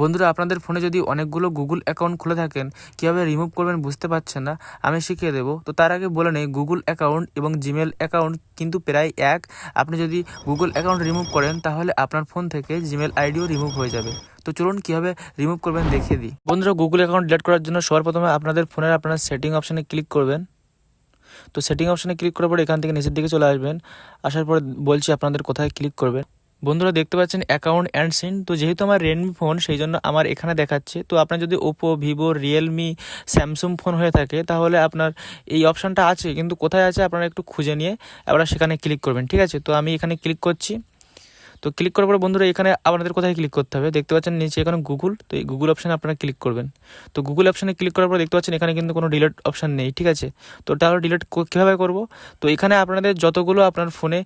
বন্ধুরা, আপনাদের ফোনে যদি অনেকগুলো গুগল অ্যাকাউন্ট খুলে থাকেন, কীভাবে রিমুভ করবেন বুঝতে পারছেন না, আমি শিখিয়ে দেবো। তো তার আগে বলে নেই গুগল অ্যাকাউন্ট এবং জিমেল অ্যাকাউন্ট কিন্তু প্রায় এক। আপনি যদি গুগল অ্যাকাউন্ট রিমুভ করেন, তাহলে আপনার ফোন থেকে জিমেল আইডিও রিমুভ হয়ে যাবে। তো চলুন কীভাবে রিমুভ করবেন দেখিয়ে দিই। বন্ধুরা গুগল অ্যাকাউন্ট ডিলিট করার জন্য সবার প্রথমে আপনাদের ফোনের আপনার সেটিং অপশানে ক্লিক করবেন। তো সেটিং অপশানে ক্লিক করার পর এখান থেকে নিচের দিকে চলে আসবেন। আসার পর বলছি আপনাদের কোথায় ক্লিক করবেন। বন্ধুরা দেখতে পাচ্ছেন অ্যাকাউন্ট অ্যান্ড সিন তো যেহেতু আমার রেডমি ফোন সেই জন্য আমার এখানে দেখাচ্ছে। তো আপনার যদি Oppo Vivo Realme Samsung phone হয়ে থাকে, তাহলে আপনার এই অপশানটা আছে, কিন্তু কোথায় আছে আপনারা একটু খুঁজে নিয়ে আপনারা সেখানে ক্লিক করবেন, ঠিক আছে? তো আমি এখানে ক্লিক করছি। তো ক্লিক করার পরে বন্ধুরা এখানে আপনাদের কোথায় ক্লিক করতে হবে? দেখতে পাচ্ছেন নিচে এখানে গুগল তো এই গুগল অপশানে আপনারা ক্লিক করবেন। তো গুগল অপশানে ক্লিক করার পর দেখতে পাচ্ছেন এখানে কিন্তু কোনো ডিলেট অপশান নেই, ঠিক আছে? তো তাহলে ডিলেট কীভাবে করব? তো এখানে আপনাদের যতগুলো আপনার ফোনে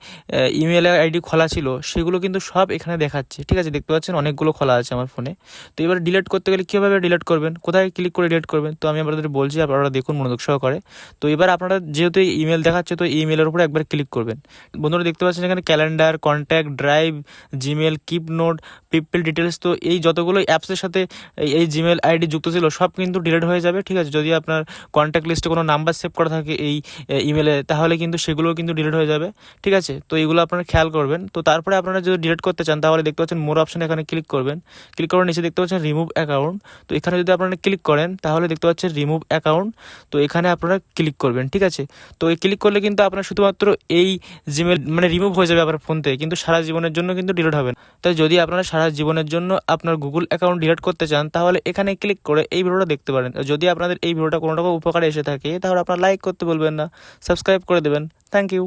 ইমেল আইডি খোলা ছিল, সেগুলো কিন্তু সব এখানে দেখাচ্ছে, ঠিক আছে? দেখতে পাচ্ছেন অনেকগুলো খোলা আছে আমার ফোনে। তো এবার ডিলেট করতে গেলে কীভাবে ডিলিট করবেন? কোথায় ক্লিক করে ডিলিট করবেন? তো আমি আপনাদের বলছি, আপনারা দেখুন মনোযোগ সহকারে। তো এবার আপনারা যেহেতু ইমেল দেখাচ্ছে, তো ইমেলের উপরে একবার ক্লিক করবেন। বন্ধুরা দেখতে পাচ্ছেন এখানে calendar contact drive Gmail keep note people details তো এই যতগুলো অ্যাপসের সাথে এই- জিমেল আইডি যুক্ত ছিল, সব কিন্তু ডিলিট হয়ে যাবে, ঠিক আছে? যদি আপনার কন্ট্যাক্ট লিস্টে কোনো নাম্বার সেভ করা থাকে এই ইমেলে তাহলে কিন্তু সেগুলোও কিন্তু ডিলিট হয়ে যাবে, ঠিক আছে? তো এইগুলো আপনারা খেয়াল করবেন। তো তারপরে আপনারা যদি ডিলিট করতে চান, তাহলে দেখতে পাচ্ছেন মোর অপশন এখানে ক্লিক করবেন। ক্লিক করার নিচে দেখতে পাচ্ছেন রিমুভ অ্যাকাউন্ট তো এখানে যদি আপনারা ক্লিক করেন, তাহলে দেখতে পাচ্ছেন রিমুভ অ্যাকাউন্ট তো এখানে আপনারা ক্লিক করবেন, ঠিক আছে? তো এই ক্লিক করলে কিন্তু আপনার শুধুমাত্র এই জিমেল মানে রিমুভ হয়ে যাবে আপনার ফোন থেকে কিন্তু সারা জীবনের জন্য কিন্তু ডিলিট হবে না। তাই যদি আপনারা সারা জীবনের জন্য আপনার গুগল অ্যাকাউন্ট ডিলিট করতে চান, তাহলে এখানে ক্লিক করে এই ভিডিওটা দেখতে পারেন। যদি আপনাদের এই ভিডিওটা কোনো রকম উপকারে এসে থাকে, তাহলে আপনারা লাইক করতে বলবেন না। সাবস্ক্রাইব করে দেবেন। Thank you